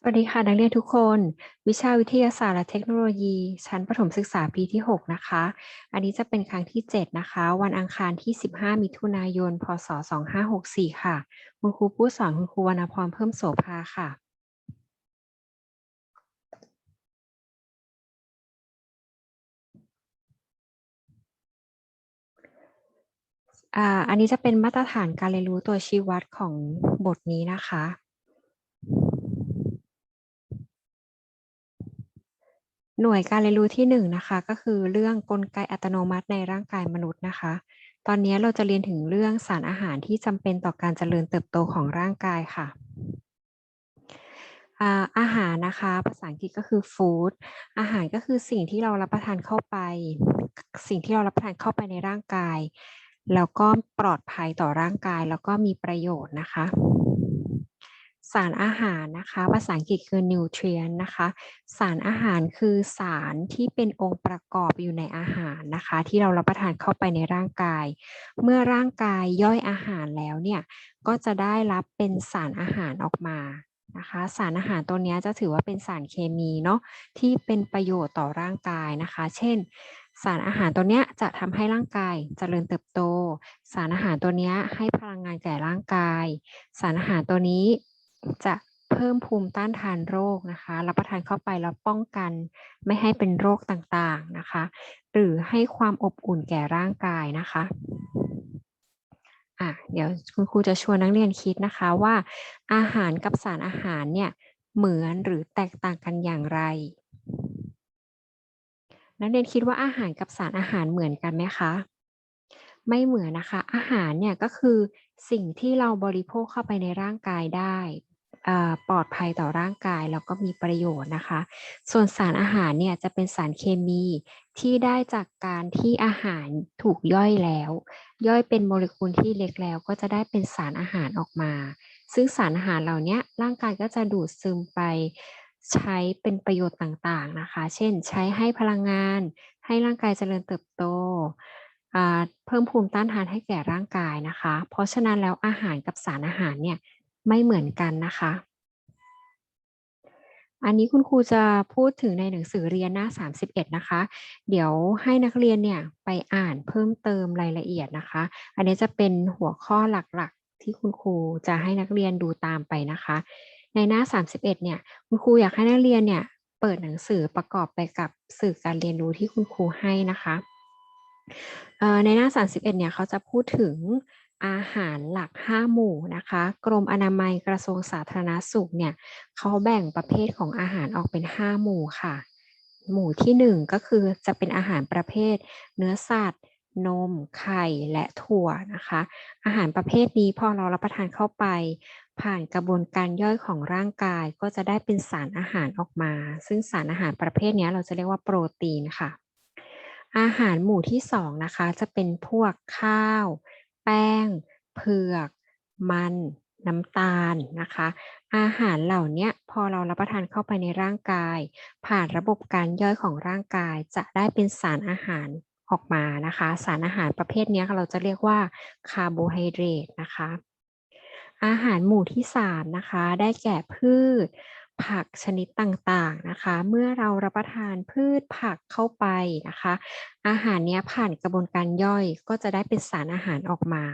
สวัสดีค่ะ นักเรียนทุกคน วิชาวิทยาศาสตร์และเทคโนโลยี ชั้นประถมศึกษาปีที่ 6 นะคะ อันนี้จะเป็นครั้งที่ 7 นะคะ วันอังคารที่ 15 มิถุนายน พศ 2564 ค่ะ คุณครูผู้สอนคุณครูวรรณพรเพิ่มโสภาค่ะอ่าอันนี้จะเป็นมาตรฐานการเรียนรู้ตัวชี้วัดของบทนี้นะคะ หน่วยการเรียนรู้ที่หนึ่งนะคะก็คือเรื่องกลไกอัตโนมัติในร่างกายมนุษย์นะคะ ตอนนี้เราจะเรียนถึงเรื่องสารอาหารที่จำเป็นต่อการเจริญเติบโตของร่างกายค่ะอาอาหารนะคะภาษาอังกฤษก็คือ food อาหารก็คือสิ่งที่เรารับประทานเข้าไป สิ่งที่เรารับประทานเข้าไปในร่างกาย แล้วก็ปลอดภัยต่อร่างกาย แล้วก็มีประโยชน์นะคะ สารอาหารนะคะ ภาษาอังกฤษคือ nutrient นะคะ สารอาหารคือสารที่เป็นองค์ประกอบอยู่ในอาหารนะคะ ที่เรารับประทานเข้าไปในร่างกาย เมื่อร่างกายย่อยอาหารแล้วเนี่ยก็จะได้รับเป็นสารอาหารออกมานะคะสารอาหารตัวนี้จะถือว่าเป็นสารเคมีเนาะที่เป็นประโยชน์ต่อร่างกายนะคะ เช่น สารอาหารตัวนี้จะทำให้ร่างกายเจริญเติบโต สารอาหารตัวนี้ให้พลังงานแก่ร่างกาย สารอาหารตัวนี้ จะเพิ่มภูมิต้านทานโรคนะคะ รับประทานเข้าไปแล้วป้องกันไม่ให้เป็นโรคต่างๆนะคะ หรือให้ความอบอุ่นแก่ร่างกายนะคะอะเดี๋ยวคุณครูจะชวนนักเรียนคิดนะคะว่า อาหารกับสารอาหารเนี่ยเหมือนหรือแตกต่างกันอย่างไร นักเรียนคิดว่าอาหารกับสารอาหารเหมือนกันไหมคะไม่เหมือนนะคะ อาหารเนี่ยก็คือสิ่งที่เราบริโภคเข้าไปในร่างกายได้ ปลอดภัยต่อร่างกายแล้วก็มีประโยชน์นะคะ ส่วนสารอาหารเนี่ยจะเป็นสารเคมีที่ได้จากการที่อาหารถูกย่อยแล้ว ย่อยเป็นโมเลกุลที่เล็กแล้ว ก็จะได้เป็นสารอาหารออกมา ซึ่งสารอาหารเหล่านี้ร่างกายก็จะดูดซึมไปใช้เป็นประโยชน์ต่างๆนะคะ เช่น ใช้ให้พลังงาน ให้ร่างกายเจริญเติบโตเพิ่มภูมิต้านทานให้แก่ร่างกายนะคะ เพราะฉะนั้นแล้วอาหารกับสารอาหารเนี่ย ไม่เหมือนกันนะคะ อันนี้คุณครูจะพูดถึงในหนังสือเรียนหน้า 31 นะคะ เดี๋ยวให้นักเรียนเนี่ยไปอ่านเพิ่มเติมรายละเอียดนะคะ อันนี้จะเป็นหัวข้อหลักๆ ที่คุณครูจะให้นักเรียนดูตามไปนะคะ ในหน้า 31 เนี่ยคุณครูอยากให้นักเรียนเนี่ยเปิดหนังสือประกอบไปกับสื่อการเรียนรู้ที่คุณครูให้นะคะในหน้า 31 เนี่ยเขาจะพูดถึง อาหารหลัก 5 หมู่นะคะ กรมอนามัยกระทรวงสาธารณสุขเนี่ยเขาแบ่งประเภทของอาหารออกเป็น 5 หมู่ค่ะ หมู่ที่ 1 ก็คือจะเป็นอาหารประเภท เนื้อสัตว์ นม ไข่และถั่วนะคะ อาหารประเภทนี้พอเรารับประทานเข้าไป ผ่านกระบวนการย่อยของร่างกายก็จะได้เป็นสารอาหารออกมา ซึ่งสารอาหารประเภทนี้เราจะเรียกว่าโปรตีนค่ะ อาหารหมู่ที่2นะคะจะเป็นพวกข้าว ป้ง เผือก มัน น้ำตาลนะคะ อาหารเหล่านี้พอเรารับประทานเข้าไปในร่างกาย ผ่านระบบการย่อยของร่างกายจะได้เป็นสารอาหารออกมานะคะ สารอาหารประเภทนี้เราจะเรียกว่าคาร์โบไฮเดรตนะคะ อาหารหมู่ที่ 3 นะคะ ได้แก่พืช ผักชนิดต่างๆนะคะ เมื่อเรารับประทานพืชผักเข้าไปนะคะ อาหารนี้ผ่านกระบวนการย่อยก็จะได้เป็นสารอาหารออกมา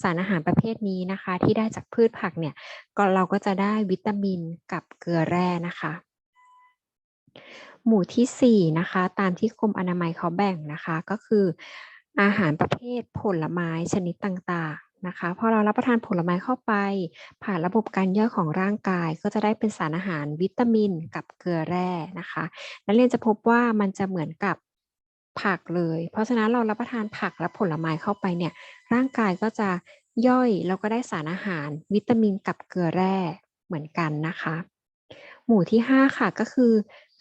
สารอาหารประเภทนี้นะคะ ที่ได้จากพืชผักเนี่ยก็เราก็จะได้วิตามินกับเกลือแร่นะคะหมู่ที่ 4 นะคะ ตามที่กรมอนามัยเขาแบ่งนะคะ ก็คืออาหารประเภทผลไม้ชนิดต่าง นะคะพอเรารับประทานผลไม้เข้าไป ผ่านระบบการย่อยของร่างกาย ก็จะได้เป็นสารอาหารวิตามินกับเกลือแร่นะคะนักเรียนจะพบว่ามันจะเหมือนกับผักเลย เพราะฉะนั้นเรารับประทานผักและผลไม้เข้าไปเนี่ยร่างกายก็จะย่อยแล้วก็ได้สารอาหาร วิตามินกับเกลือแร่เหมือนกันนะคะ หมู่ที่ 5 ค่ะก็คือ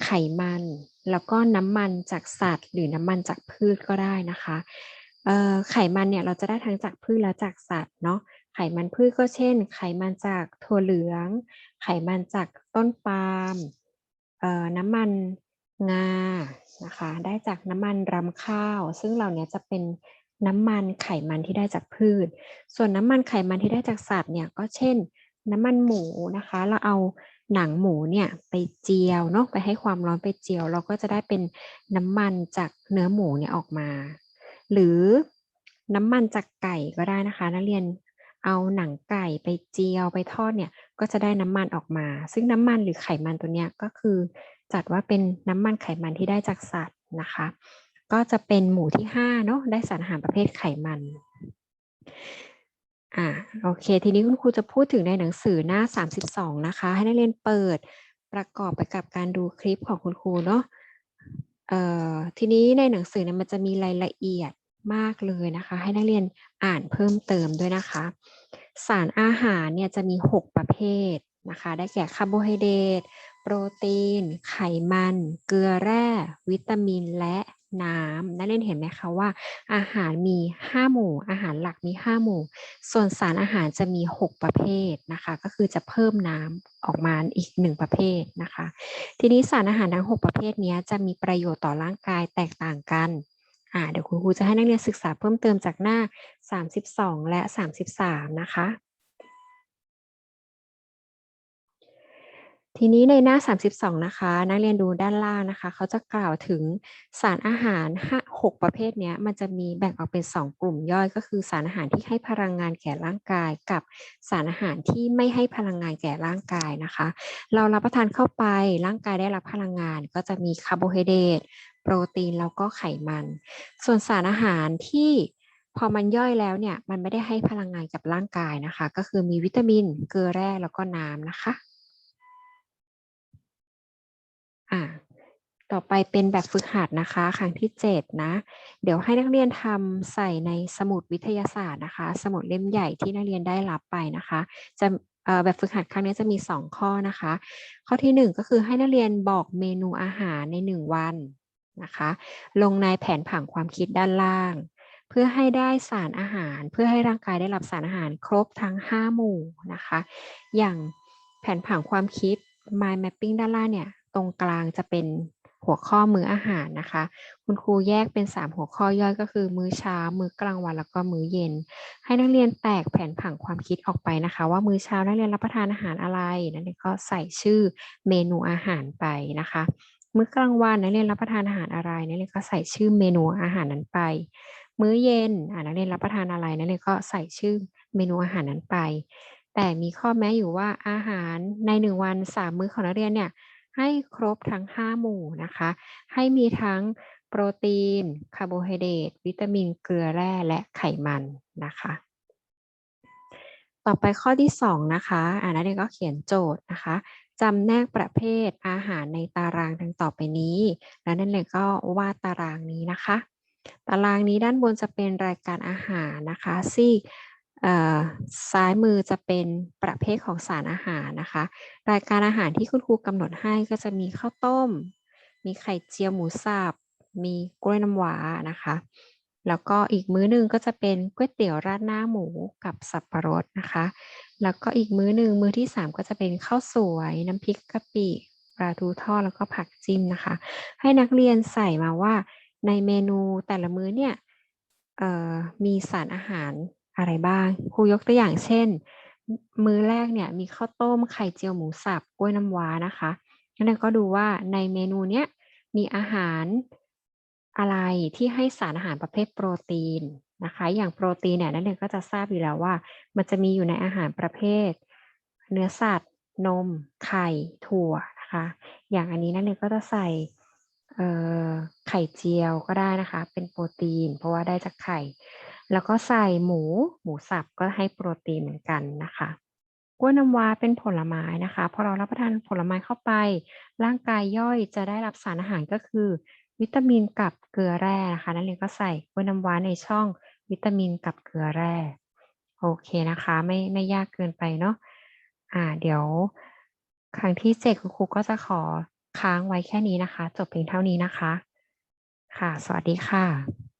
ไขมัน แล้วก็น้ำมันจากสัตว์ หรือน้ำมันจากพืชก็ได้นะคะ ไขมันเนี่ยเราจะได้ทั้งจากพืชและจากสัตว์เนาะไขมันพืชก็เช่น ไขมันจากถั่วเหลือง ไขมันจากต้นปาล์มน้ำมันงานะคะได้จากน้ำมันรำข้าว ซึ่งเหล่านี้จะเป็นน้ำมันไขมันที่ได้จากพืช ส่วนน้ำมันไขมันที่ได้จากสัตว์เนี่ยก็เช่น น้ำมันหมูนะคะ เราเอาหนังหมูเนี่ยไปเจียวเนาะไปให้ความร้อนไปเจียว เราก็จะได้เป็นน้ำมันจากเนื้อหมูเนี่ยออกมา หรือน้ำมันจากไก่ก็ได้นะคะ นักเรียนเอาหนังไก่ไปเจียวไปทอดเนี่ยก็จะได้น้ำมันออกมา ซึ่งน้ำมันหรือไขมันตัวเนี้ยก็คือ จัดว่าเป็นน้ำมันไขมันที่ได้จากสัตว์นะคะ ก็จะเป็นหมู่ที่5เนาะได้สารอาหารประเภทไขมันอ่าโอเค ทีนี้คุณครูจะพูดถึงในหนังสือหน้า 32 นะคะ ให้นักเรียนเปิดประกอบไปกับการดูคลิปของคุณครูเนาะเอ่อทีนี้ในหนังสือเนี่ยมันจะมีรายละเอียด มากเลยนะคะ ให้นักเรียนอ่านเพิ่มเติมด้วยนะคะ สารอาหารเนี่ยจะมี 6 ประเภทนะคะ ได้แก่คาร์โบไฮเดรตโปรตีน ไขมัน เกลือแร่ วิตามินและน้ำนักเรียนเห็นไหมคะว่า อาหารมี 5 หมู่ อาหารหลักมี 5 หมู่ ส่วนสารอาหารจะมี 6 ประเภทนะคะ ก็คือจะเพิ่มน้ำออกมาอีก 1 ประเภทนะคะ ทีนี้สารอาหารทั้ง 6 ประเภทนี้จะมีประโยชน์ต่อร่างกายแตกต่างกัน อ่าเดี๋ยวคุณครูจะให้นักเรียนศึกษาเพิ่มเติมจากหน้า 32 และ 33 นะคะ ทีนี้ในหน้า 32 นะคะ นักเรียนดูด้านล่างนะคะ เขาจะกล่าวถึงสารอาหาร 5 6 ประเภทนี้มันจะมีแบ่งออกเป็น 2 กลุ่มย่อยก็คือสารอาหารที่ให้พลังงานแก่ร่างกาย กับสารอาหารที่ไม่ให้พลังงานแก่ร่างกายนะคะ เรารับประทานเข้าไปร่างกายได้รับพลังงานก็จะมีคาร์โบไฮเดรต โปรตีนแล้วก็ไขมัน ส่วนสารอาหารที่พอมันย่อยแล้วเนี่ยมันไม่ได้ให้พลังงานกับร่างกายนะคะ ก็คือมีวิตามินเกลือแร่แล้วก็น้ำนะคะอ่าต่อไปเป็นแบบฝึกหัดนะคะ ครั้งที่ 7 นะ เดี๋ยวให้นักเรียนทำใส่ในสมุดวิทยาศาสตร์นะคะ สมุดเล่มใหญ่ที่นักเรียนได้รับไปนะคะ จะแบบฝึกหัดครั้งนี้จะมี 2 ข้อนะคะ ข้อที่ 1 ก็คือให้นักเรียนบอกเมนูอาหารใน 1 วัน นะคะ ลงในแผนผังความคิดด้านล่าง เพื่อให้ได้สารอาหาร เพื่อให้ร่างกายได้รับสารอาหารครบทั้ง 5 หมู่นะคะ อย่างแผนผังความคิด mind mapping ด้านล่างเนี่ย ตรงกลางจะเป็นหัวข้อมื้ออาหารนะคะ คุณครูแยกเป็น 3 หัวข้อย่อยก็คือมื้อเช้า มื้อกลางวัน แล้วก็มื้อเย็น ให้นักเรียนแตกแผนผังความคิดออกไปนะคะ ว่ามื้อเช้านักเรียนรับประทานอาหารอะไร นักเรียนก็ใส่ชื่อเมนูอาหารไปนะคะ มื้อกลางวันนักเรียนรับประทานอาหารอะไรนักเรียนก็ใส่ชื่อเมนูอาหารนั้นไป มื้อเย็นนักเรียนรับประทานอะไรนักเรียนก็ใส่ชื่อเมนูอาหารนั้นไป แต่มีข้อแม้อยู่ว่าอาหารใน1วัน3มื้อของนักเรียนเนี่ยให้ครบทั้ง 5 หมู่นะคะ ให้มีทั้งโปรตีน คาร์โบไฮเดรต วิตามิน เกลือแร่และไขมันนะคะ ต่อไปข้อที่ 2 นะคะ อ่านักเรียนก็เขียนโจทย์นะคะ จำแนกประเภทอาหารในตารางดังต่อไปนี้ แล้วนักเรียก็วาดตารางนี้นะคะ ตารางนี้ด้านบนจะเป็นรายการอาหารนะคะซีกซ้ายมือจะเป็นประเภทของสารอาหารนะคะ รายการอาหารที่คุณครูกำหนดให้ก็จะมีข้าวต้ม มีไข่เจียวหมูสับมีกล้วยน้ำว้านะคะ แล้วก็อีกมื้อหนึ่งก็จะเป็นก๋วยเตี๋ยวราดหน้าหมูกับสับปะรดนะคะ แล้วก็อีกมื้อหนึ่งมื้อที่ 3 ก็จะเป็นข้าวสวยน้ำพริกกะปิปลาทูทอดแล้วก็ผักจิ้มนะคะ ให้นักเรียนใส่มาว่าในเมนูแต่ละมื้อเนี่ยมีสารอาหารอะไรบ้างครูยกตัวอย่างเช่น มื้อแรกเนี่ยมีข้าวต้มไข่เจียวหมูสับกล้วยน้ำว้านะคะงั้นก็ดูว่าในเมนูเนี้ยมีอาหาร อะไรที่ให้สารอาหารประเภทโปรตีนนะคะ อย่างโปรตีนเนี่ยนักเรียนก็จะทราบอยู่แล้วว่า มันจะมีอยู่ในอาหารประเภท เนื้อสัตว์ นม ไข่ ถั่วนะคะ อย่างอันนี้นักเรียนก็จะใส่ไข่เจียวก็ได้นะคะ เป็นโปรตีน เพราะว่าได้จากไข่ แล้วก็ใส่หมู หมูสับก็ให้โปรตีนเหมือนกันนะคะกล้วยน้ำว้าเป็นผลไม้นะคะ พอเรารับประทานผลไม้เข้าไป ร่างกายย่อยจะได้รับสารอาหารก็คือ วิตามินกับเกลือแร่นะคะนักเรียนก็ใส่กล้วยน้ำว้าในช่องวิตามินกับเกลือแร่โอเคนะคะ ไม่ไม่ยากเกินไปเนาะอ่า เดี๋ยว ครั้งที่เจ็ดคุณครูก็จะขอค้างไว้แค่นี้นะคะ จบเพียงเท่านี้นะคะ ค่ะ สวัสดีค่ะ